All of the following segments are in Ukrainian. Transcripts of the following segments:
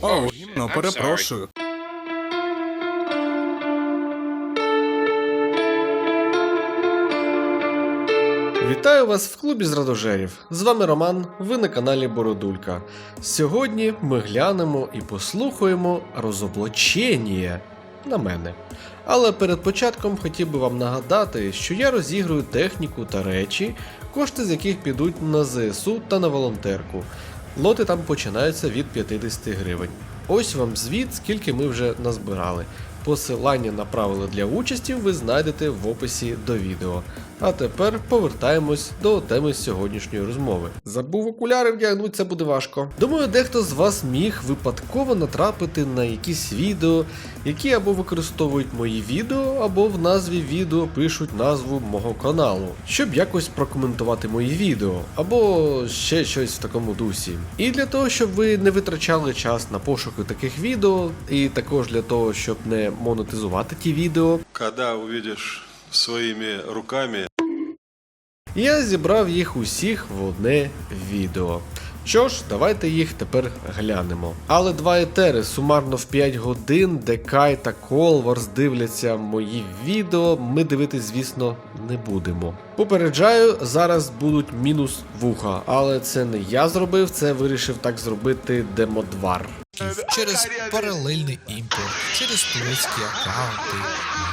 О, гімно, перепрошую. Вітаю вас в клубі з радожерів. З вами Роман, ви на каналі Бородулька. Сьогодні ми глянемо і послухаємо розоблачення на мене. Але перед початком хотів би вам нагадати, що я розіграю техніку та речі, кошти з яких підуть на ЗСУ та на волонтерку. Лоти там починаються від 50 гривень. Ось вам звіт, скільки ми вже назбирали. Посилання на правила для участі ви знайдете в описі до відео. А тепер повертаємось до теми сьогоднішньої розмови. Забув окуляри вдягнути, це буде важко. Думаю, дехто з вас міг випадково натрапити на якісь відео, які або використовують мої відео, або в назві відео пишуть назву мого каналу, щоб якось прокоментувати мої відео, або ще щось в такому дусі. І для того, щоб ви не витрачали час на пошуки таких відео, і також для того, щоб не монетизувати ті відео, Когда увидишь своими руками Я зібрав їх усіх в одне відео. Що ж, давайте їх тепер глянемо. Але два етери сумарно в 5 годин, де Кай та Колварс дивляться мої відео, ми дивитись, звісно, не будемо. Попереджаю, зараз будуть мінус вуха, але це не я зробив, це вирішив так зробити демодвар. Через паралельний імпорт, через турецькі аккаунти.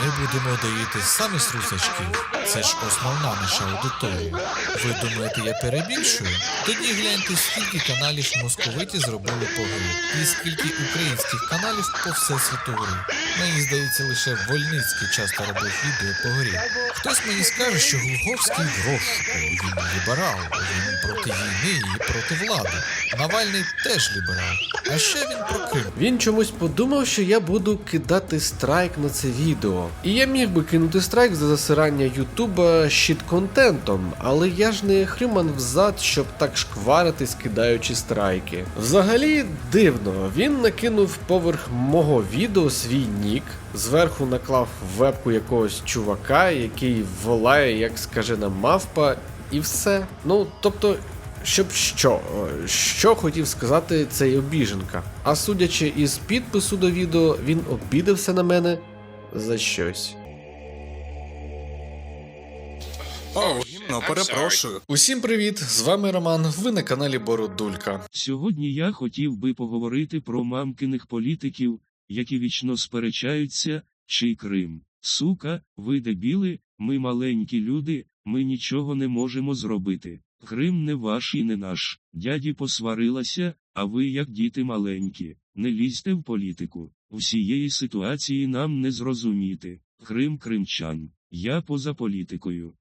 Ми будемо доїти саме з русачків. Це ж основна наша аудиторія. Ви думаєте, я перебільшую? Тоді гляньте, скільки каналів московиті зробили по грі, і скільки українських каналів по всесвіту гри. Мені здається, лише Вольницький часто робив відео по грі. Хтось мені скаже, що Глуховський в розшуку, він ліберал, він проти війни і проти влади. Навальний теж ліберал. А ще він про Крим. Він чомусь подумав, що я буду кидати страйк на це відео. І я міг би кинути страйк за засирання Ютуба щит-контентом, але я ж не хрюман взад, щоб так шкваритись, кидаючи страйки. Взагалі дивно, він накинув поверх мого відео свій нік, зверху наклав вебку якогось чувака, який волає, як скажена мавпа, і все. Ну, тобто. Щоб що? Е, Що хотів сказати цей обіженка? А судячи із підпису до відео, він обідався на мене за щось. О, гімно, перепрошую. Усім привіт! З вами Роман. Ви на каналі Бородулька. Сьогодні я хотів би поговорити про мамкиних політиків, які вічно сперечаються, чий Крим. Сука, ви дебіли, ми маленькі люди, ми нічого не можемо зробити. Крим не ваш і не наш. Дяді посварилася, а ви, як діти маленькі, не лізьте в політику. Всієї ситуації нам не зрозуміти. Крим кримчан. Я поза політикою.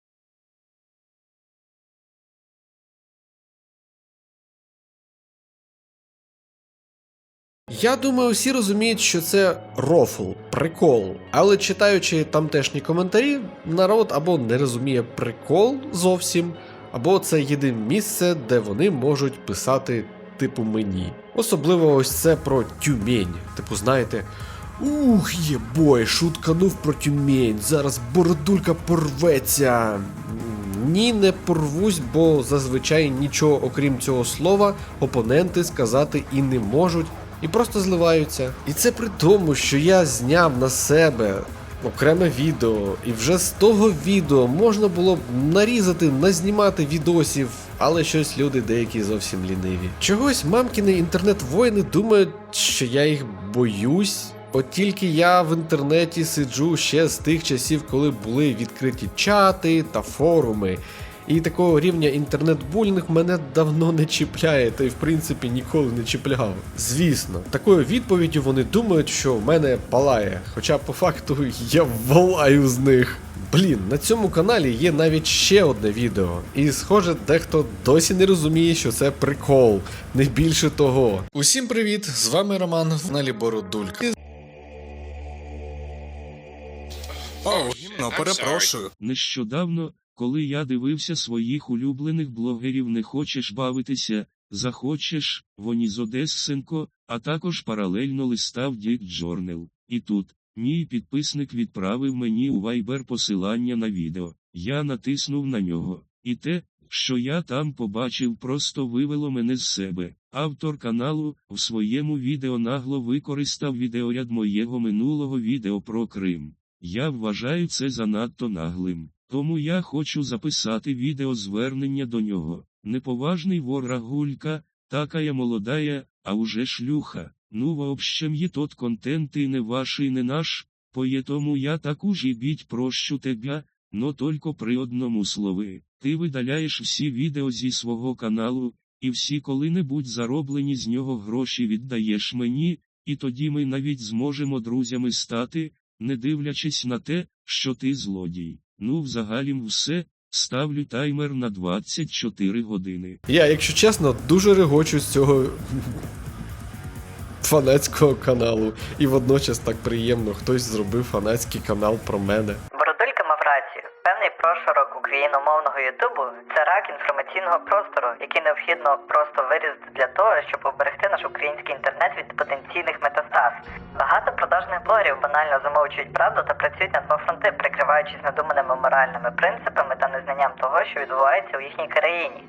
Я думаю, всі розуміють, що це рофл, прикол. Але читаючи тамтешні коментарі, народ або не розуміє прикол зовсім, або це єдине місце, де вони можуть писати типу мені. Особливо ось це про тюмень. Типу, знаєте. Ух, єбой, шутканув про тюмень. Зараз бородулька порветься. Ні, не порвусь, бо зазвичай нічого окрім цього слова опоненти сказати і не можуть, і просто зливаються. І це при тому, що я зняв на себе окреме відео, і вже з того відео можна було б нарізати, назнімати відосів, але щось люди деякі зовсім ліниві. Чогось мамкіни інтернет-воїни думають, що я їх боюсь. От тільки я в інтернеті сиджу ще з тих часів, коли були відкриті чати та форуми. І такого рівня інтернет-булінг мене давно не чіпляє, та й в принципі ніколи не чіпляв. Звісно, такою відповіддю вони думають, що в мене палає. Хоча по факту я волаю з них. Блін, на цьому каналі є навіть ще одне відео, і схоже, дехто досі не розуміє, що це прикол, не більше того. Усім привіт! З вами Роман в каналі Бородулька. О, гімно, перепрошую. Нещодавно, коли я дивився своїх улюблених блогерів не хочеш бавитися, захочеш, Воніз Одессенко, а також паралельно листав Дік Джорнел. І тут, мій підписник відправив мені у Viber посилання на відео. Я натиснув на нього. І те, що я там побачив, просто вивело мене з себе. Автор каналу в своєму відео нагло використав відеоряд моєго минулого відео про Крим. Я вважаю це занадто наглим. Тому я хочу записати відео звернення до нього. Неповажний вор Рагулька, такая молодая, а уже шлюха. Ну, в общем, є тот контент і не ваш, і не наш, поэтому я таку ж і біть прощу тебе, но только при одному слові. Ти видаляєш всі відео зі свого каналу, і всі коли-небудь зароблені з нього гроші віддаєш мені, і тоді ми навіть зможемо друзями стати, не дивлячись на те, що ти злодій. Ну, взагалі, все, ставлю таймер на 24 години. Я, якщо чесно, дуже регочу з цього фанатського каналу. І водночас так приємно, хтось зробив фанатський канал про мене. Україномовного Ютубу це рак інформаційного простору, який необхідно просто вирізати для того, щоб уберегти наш український інтернет від потенційних метастаз. Багато продажних блогерів банально замовчують правду та працюють на два фронти, прикриваючись надуманими моральними принципами та незнанням того, що відбувається у їхній країні.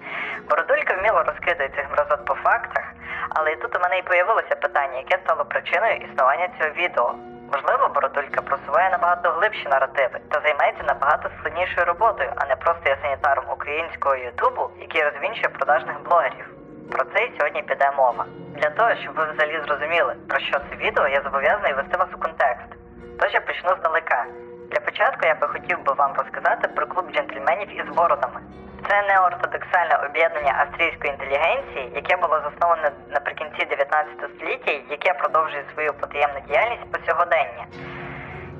Бородулька вміло розкидає цих мразот по фактах, але і тут у мене і появилося питання, яке стало причиною існування цього відео. Можливо, Бородулька просуває набагато глибші наративи та займається набагато складнішою роботою, а не просто є санітаром українського Ютубу, який розвінчує продажних блогерів. Про це і сьогодні піде мова. Для того, щоб ви взагалі зрозуміли, про що це відео, я зобов'язаний вести вас у контекст. Тож я почну здалека. Початку я би хотів би вам розказати про клуб джентльменів із бородами. Це неортодоксальне об'єднання австрійської інтелігенції, яке було засноване наприкінці 19 століття, яке продовжує свою потаємну діяльність по сьогодення.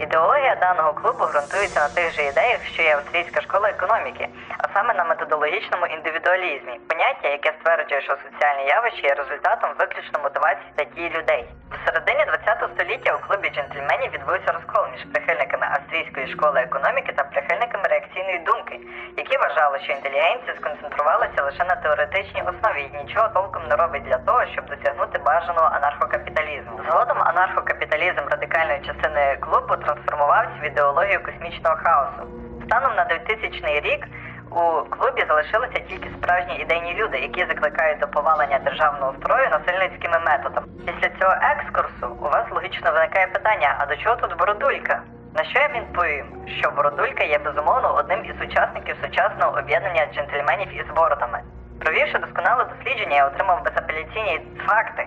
Ідеологія даного клубу ґрунтується на тих же ідеях, що є австрійська школа економіки, а саме на методологічному індивідуалізмі, поняття, яке стверджує, що соціальні явища є результатом виключно мотивації та дії людей. В середині ХХ століття у клубі джентльменів відбувся розкол між прихильниками австрійської школи економіки та прихильниками реакційної думки, які вважали, що інтелігенція сконцентрувалася лише на теоретичній основі і нічого толком не робить для того, щоб досягнути бажаного анархокапіталізму. Згодом анархокапіталізм радикальної частини клубу трансформувався в ідеологію космічного хаосу. Станом на 2000 рік у клубі залишилися тільки справжні ідейні люди, які закликають до повалення державного строю насильницькими методами. Після цього екскурсу у вас логічно виникає питання: а до чого тут бородулька? На що я відповім, що бородулька є безумовно одним із учасників сучасного об'єднання джентльменів із бородами. Провівши досконале дослідження, я отримав безапеляційні факти,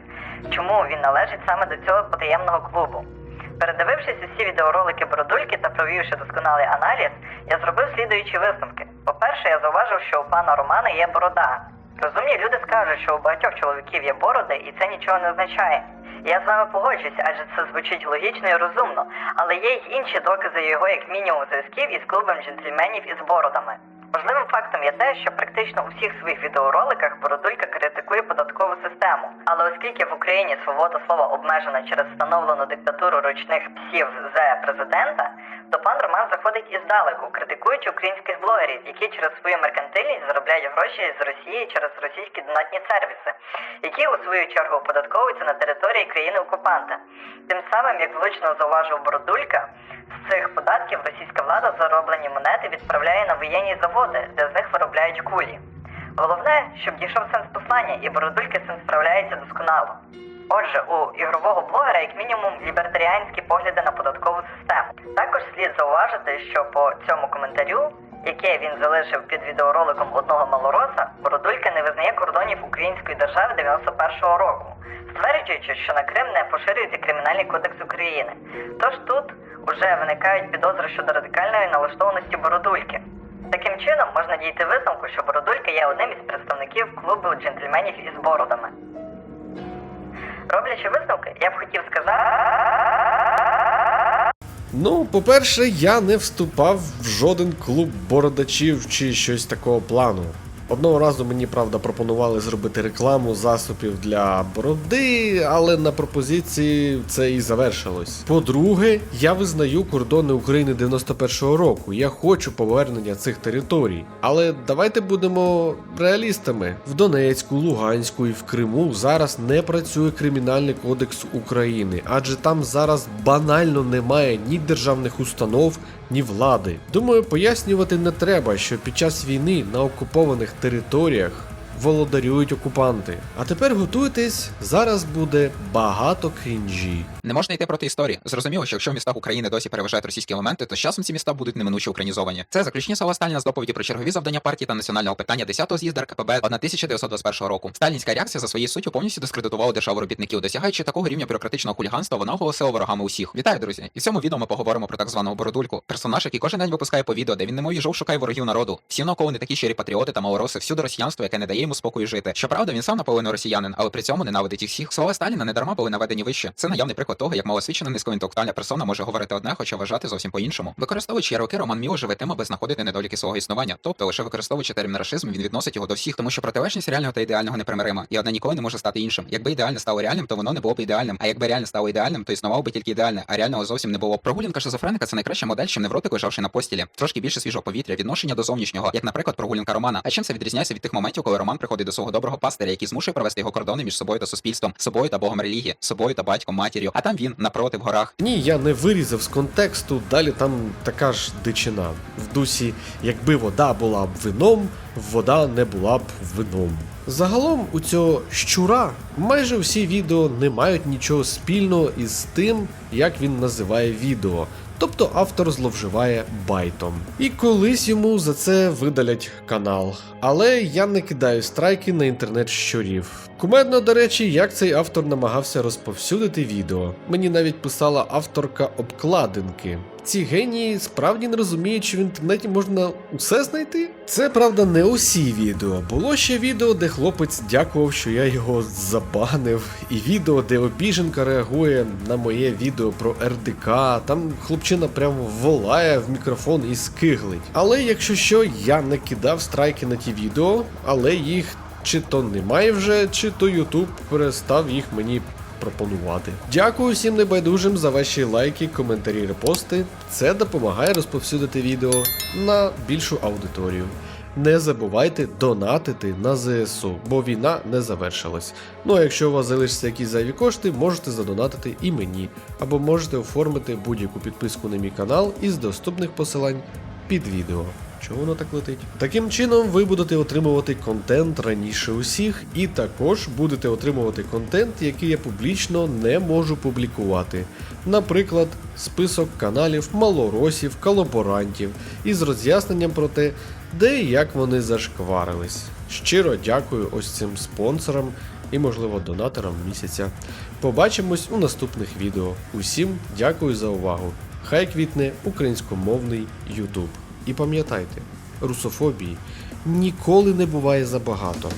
чому він належить саме до цього потаємного клубу. Передивившись усі відеоролики Бородульки та провівши досконалий аналіз, я зробив слідуючі висновки. По-перше, я зауважив, що у пана Романа є борода. Розумні люди скажуть, що у багатьох чоловіків є бороди, і це нічого не означає. Я з вами погоджуюсь, адже це звучить логічно і розумно, але є й інші докази його, як мінімум, зв'язків із клубом джентльменів із бородами. Важливим фактом є те, що практично у всіх своїх відеороликах Бородулька критикує податкову систему. Але оскільки в Україні свобода слова обмежена через встановлену диктатуру ручних псів з президента, то пан Роман заходить іздалеку, критикуючи українських блогерів, які через свою меркантильність заробляють гроші з Росії через російські донатні сервіси, які у свою чергу оподатковуються на території країни окупанта. Тим самим, як влучно зауважив Бородулька, з цих податків російська влада зароблені монети відправляє на воєнні заводи, де з них виробляють кулі. Головне, щоб дійшов сенс послання, і Бородульки цим справляється досконало. Отже, у ігрового блогера як мінімум лібертаріанські погляди на податкову систему. Також слід зауважити, що по цьому коментарю, яке він залишив під відеороликом одного малороса, Бородулька не визнає кордонів української держави 91-го року, стверджуючи, що на Крим не поширюється кримінальний кодекс України. Тож тут уже виникають підозри щодо радикальної налаштованості Бородульки. Таким чином можна дійти висновку, що Бородулька є одним із представників клубу джентльменів із бородами. Роблячи висновки, я б хотів сказати. Ну, по-перше, я не вступав в жоден клуб бородачів чи щось такого плану. Одного разу мені, правда, пропонували зробити рекламу засобів для бороди, але на пропозиції це і завершилось. По-друге, я визнаю кордони України 91-го року. Я хочу повернення цих територій. Але давайте будемо реалістами. В Донецьку, Луганську і в Криму зараз не працює кримінальний кодекс України, адже там зараз банально немає ні державних установ, ні влади. Думаю, пояснювати не треба, що під час війни на окупованих територіях володарюють окупанти. А тепер готуйтесь, зараз буде багато крінжі. Не можна йти проти історії. Зрозуміло, що якщо в містах України досі переважають російські елементи, то з часом ці міста будуть неминуче українізовані. Це заключні слова Сталіна з доповіді про чергові завдання партії та національного питання 10-го з'їзду РКПБ 1921 року. Сталінська реакція за своєю суттю повністю дискредитувала державу робітників, досягаючи такого рівня бюрократичного хуліганства, вона оголосила ворогами усіх. Вітаю, друзі! І в цьому відео ми поговоримо про так званого бородульку. Персонаж, який кожен день випускає по відео, де він немов їжов шукає ворогів народу. Всі навколо не такі щирі патріоти та малороси, всюди росіянство, яке не дає йому спокою жити. Щоправда, він сам наполовину росіянин, але при цьому ненавидить їх всіх. Слова Сталіна не дарма були наведені вище. Це наявний приклад того, як малосвідчена низькоінтелектуальна персона може говорити одне, хоча вважати зовсім по-іншому. Використовуючи ярлики, Роман Міло живе тим, аби знаходити недоліки свого існування. Тобто, лише використовуючи термін рашизм, він відносить його до всіх, тому що протилежність реального та ідеального непримирима, і одне ніколи не може стати іншим. Якби ідеальне стало реальним, то воно не було б ідеальним. А якби реальне стало ідеальним, то існувало би тільки ідеальне, а реального зовсім не було. Прогулянка шизофреника це найкраща модель, чим невротик лежавши на постілі. Трошки більше свіжого повітря, відношення до зовнішнього, як, наприклад, прогулянка Романа. А чим це відрізняється від тих моментів, коли Роман приходить до свого доброго пастиря, який змушує провести його кордони між собою та суспільством, собою та богом релігії, собою та батьком, матір'ю. А там він напроти в горах. Ні, я не вирізав з контексту, далі там така ж дичина. В дусі, якби вода була б вином, вода не була б вином. Загалом у цього щура майже всі відео не мають нічого спільного із тим, як він називає відео. Тобто автор зловживає байтом. І колись йому за це видалять канал. Але я не кидаю страйки на інтернет щурів. Кумедно, до речі, як цей автор намагався розповсюдити відео. Мені навіть писала авторка обкладинки. Ці генії справді не розуміють, що в інтернеті можна усе знайти. Це правда не усі відео. Було ще відео, де хлопець дякував, що я його забанив, і відео, де обіженка реагує на моє відео про РДК. Там хлопчина прямо волає в мікрофон і скиглить. Але якщо що, я не кидав страйки на ті відео, але їх чи то немає вже, чи то Ютуб перестав їх мені пропонувати. Дякую всім небайдужим за ваші лайки, коментарі, репости. Це допомагає розповсюдити відео на більшу аудиторію. Не забувайте донатити на ЗСУ, бо війна не завершилась. Ну а якщо у вас залишаться якісь зайві кошти, можете задонатити і мені, або можете оформити будь-яку підписку на мій канал із доступних посилань під відео. Чого воно так летить? Таким чином, ви будете отримувати контент раніше усіх, і також будете отримувати контент, який я публічно не можу публікувати. Наприклад, список каналів малоросів, колаборантів із роз'ясненням про те, де і як вони зашкварились. Щиро дякую ось цим спонсорам і, можливо, донаторам місяця. Побачимось у наступних відео. Усім дякую за увагу. Хай квітне українськомовний YouTube. І пам'ятайте, русофобії ніколи не буває забагато.